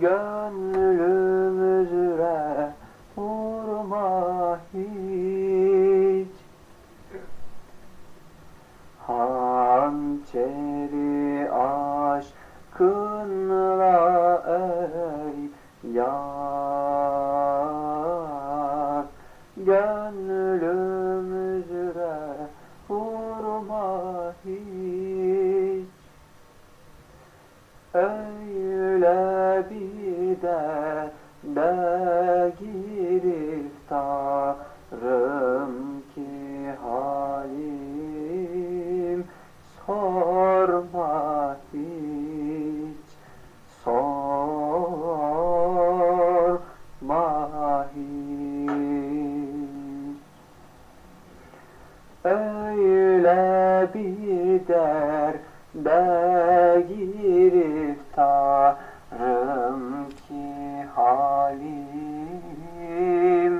Gönlüm üzere vurma hiç. Hançeri aşkınla ey yar. Gönlüm Öyle bir derde giriftarım ki halim. Sorma hiç sorma hiç. Öyle bir derde giriftarım ki halim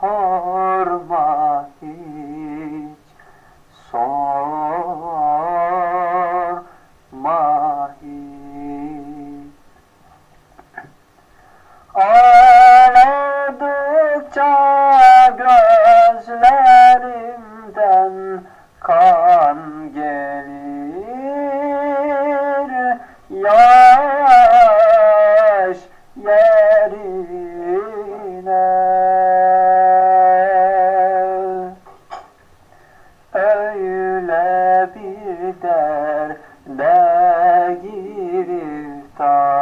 sorma hiç sorma hiç. Ağladıkça gözlerimden kan gelir Ya öyle bir derde giriftarım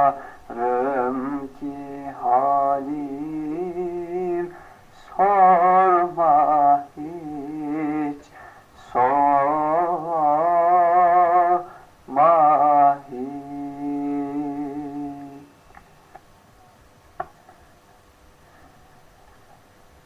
ki halim